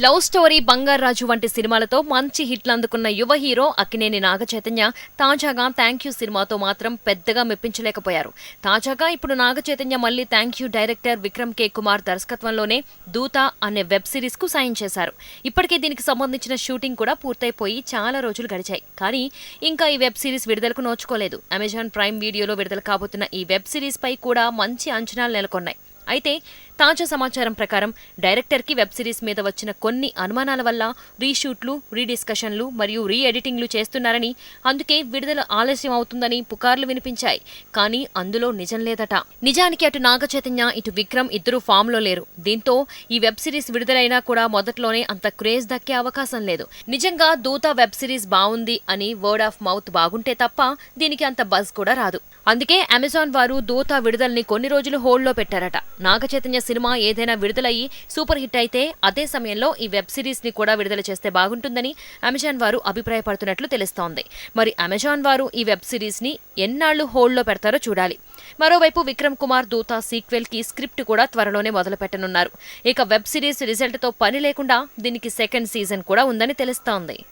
Love story Bangarraju వంటి సినిమాలతో మంచి హిట్లు అందుకున్న యువ హీరో అక్కినేని నాగచైతన్య తాజాగా థ్యాంక్ యూ సినిమాతో మాత్రం పెద్దగా మెప్పించలేకపోయారు. తాజాగా ఇప్పుడు నాగచైతన్య మళ్ళీ thank you director Vikram K Kumar దర్శకత్వంలోనే దూత అనే వెబ్ సిరీస్కు సాయం చేశారు. ఇప్పటికే దీనికి సంబంధించిన షూటింగ్ కూడా పూర్తయిపోయి చాలా రోజులు గడిచాయి. కానీ ఇంకా ఈ వెబ్ సిరీస్ విడుదలకు నోచుకోలేదు. అమెజాన్ ప్రైమ్ వీడియోలో విడుదల కాబోతున్న ఈ వెబ్ సిరీస్ పై కూడా మంచి అంచనాలు నెలకొన్నాయి. అయితే తాజా సమాచారం ప్రకారం డైరెక్టర్కి వెబ్ సిరీస్ మీద వచ్చిన కొన్ని అనుమానాల వల్ల రీషూట్లు రీడిస్కషన్లు మరియు రీ ఎడిటింగ్లు చేస్తున్నారని అందుకే విడుదల ఆలస్యం అవుతుందని పుకార్లు వినిపించాయి. కానీ అందులో నిజం లేదట. నిజానికి అటు నాగచైతన్య ఇటు విక్రమ్ ఇద్దరూ ఫామ్లో లేరు. దీంతో ఈ వెబ్ సిరీస్ విడుదలైనా కూడా మొదట్లోనే అంత క్రేజ్ దక్కే అవకాశం లేదు. నిజంగా దూత వెబ్ సిరీస్ బాగుంది అని వర్డ్ ఆఫ్ మౌత్ బాగుంటే తప్ప దీనికి అంత బజ్ కూడా రాదు. అందుకే అమెజాన్ వారు దూత విడుదలని కొన్ని రోజులు హోల్డ్లో పెట్టారట. నాగచైతన్య సినిమా ఏదైనా విడుదలయ్యి సూపర్ హిట్ అయితే అదే సమయంలో ఈ వెబ్ సిరీస్ని కూడా విడుదల చేస్తే బాగుంటుందని అమెజాన్ వారు అభిప్రాయపడుతున్నట్లు తెలుస్తోంది. మరి అమెజాన్ వారు ఈ వెబ్ సిరీస్ని ఎన్నాళ్ళు హోల్డ్లో పెడతారో చూడాలి. మరోవైపు విక్రమ్ కుమార్ దూత సీక్వెల్కి స్క్రిప్ట్ కూడా త్వరలోనే మొదలుపెట్టనున్నారు. ఇక వెబ్ సిరీస్ రిజల్ట్తో పని లేకుండా దీనికి సెకండ్ సీజన్ కూడా ఉందని తెలుస్తోంది.